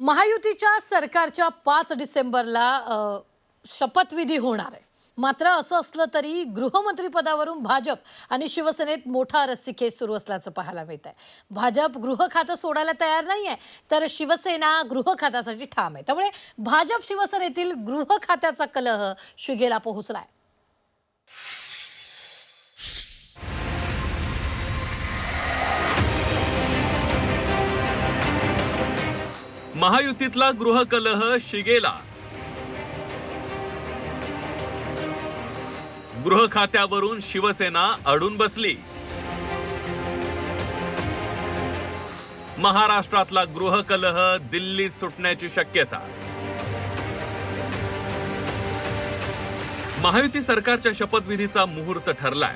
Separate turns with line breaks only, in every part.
महायुतीच्या सरकारच्या पाच डिसेंबरला शपथविधी होणार आहे. मात्र असं असलं तरी गृहमंत्रीपदावरून भाजप आणि शिवसेनेत मोठा रस्सीखेच सुरू असल्याचं पाहायला मिळत आहे भाजप गृह खातं सोडायला तयार नाही आहे तर शिवसेना गृह खात्यासाठी ठाम आहे. त्यामुळे भाजप शिवसेनेतील गृह खात्याचा कलह शिगेला आहे
महायुतीतला गृहकलह शिगेला. गृह खात्यावरून शिवसेना अडून बसली. महाराष्ट्रातला गृहकलह दिल्लीत सुटण्याची शक्यता. महायुती सरकारच्या शपथविधीचा मुहूर्त ठरलाय.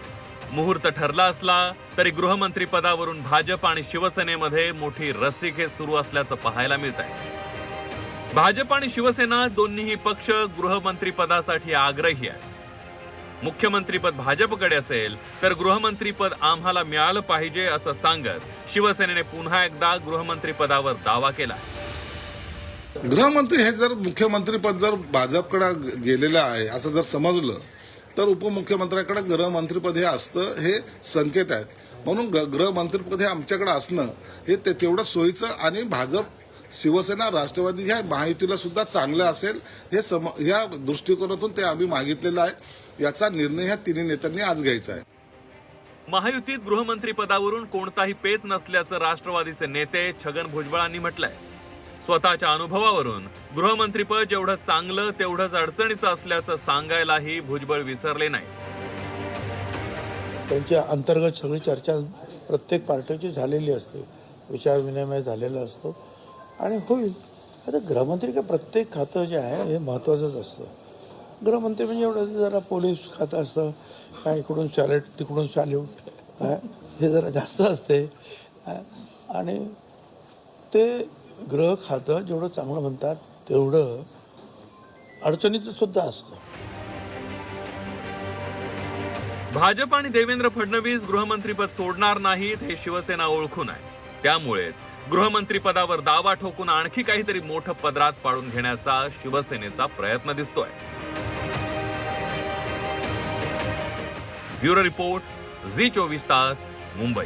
मुहूर्त ठरला असला तरी गृहमंत्री पदावरून भाजप आणि शिवसेनेमध्ये मोठी रस्सीखेच सुरू असल्याचं पाहायला मिळत आहे भाजप आणि शिवसेना दोन्हीही पक्ष गृहमंत्री पदासाठी आग्रही आहे मुख्यमंत्रीपद भाजपकडे असेल तर गृहमंत्रीपद आम्हाला मिळालं पाहिजे असं सांगत शिवसेनेने पुन्हा एकदा गृहमंत्री पदावर दावा केला.
गृहमंत्री हे जर मुख्यमंत्रीपद जर भाजपकडे गेलेलं आहे असं जर समजलं तर उपमुख्यमंत्र्याकडे गृहमंत्रीपद हे असतं हे संकेत आहेत. म्हणून ग- गृहमंत्रीपद हे आमच्याकडे असणं हे ते तेवढं सोयीचं आणि भाजप शिवसेना राष्ट्रवादी ह्या महायुतीला सुद्धा चांगलं असेल हे सम या दृष्टिकोनातून ते आम्ही मागितलेलं आहे. याचा निर्णय ह्या तिन्ही नेत्यांनी आज घ्यायचा आहे.
महायुतीत गृहमंत्री पदावरून कोणताही पेच नसल्याचं राष्ट्रवादीचे नेते छगन भुजबळांनी म्हटलंय. स्वतःच्या अनुभवावरून. गृहमंत्रीपद जेवढं चांगलं तेवढंच अडचणीचं असल्याचं सांगायलाही भुजबळ विसरले नाही
त्यांच्या अंतर्गत सगळी चर्चा प्रत्येक पार्टीची झालेली असते. विचारविनिमय झालेला असतो. आणि होईल. आता गृहमंत्री का प्रत्येक खातं जे आहे हे महत्त्वाचंच असतं. गृहमंत्री म्हणजे एवढं जरा पोलीस खातं असतं. काय इकडून सॅलेट तिकडून सॅल्यूट काय? हे जरा जास्त असते. आणि ते ग्रह खातं जेवढं चांगलं म्हणतात तेवढं अडचणीचं सुद्धा असतं.
भाजप आणि देवेंद्र फडणवीस गृहमंत्रीपद सोडणार नाहीत हे शिवसेना ओळखून आहे. त्यामुळेच गृहमंत्रीपदावर दावा ठोकून आणखी काहीतरी मोठं पदरात पाडून घेण्याचा शिवसेनेचा प्रयत्न दिसतोय. ब्युरो रिपोर्ट झी चोवीस तास मुंबई.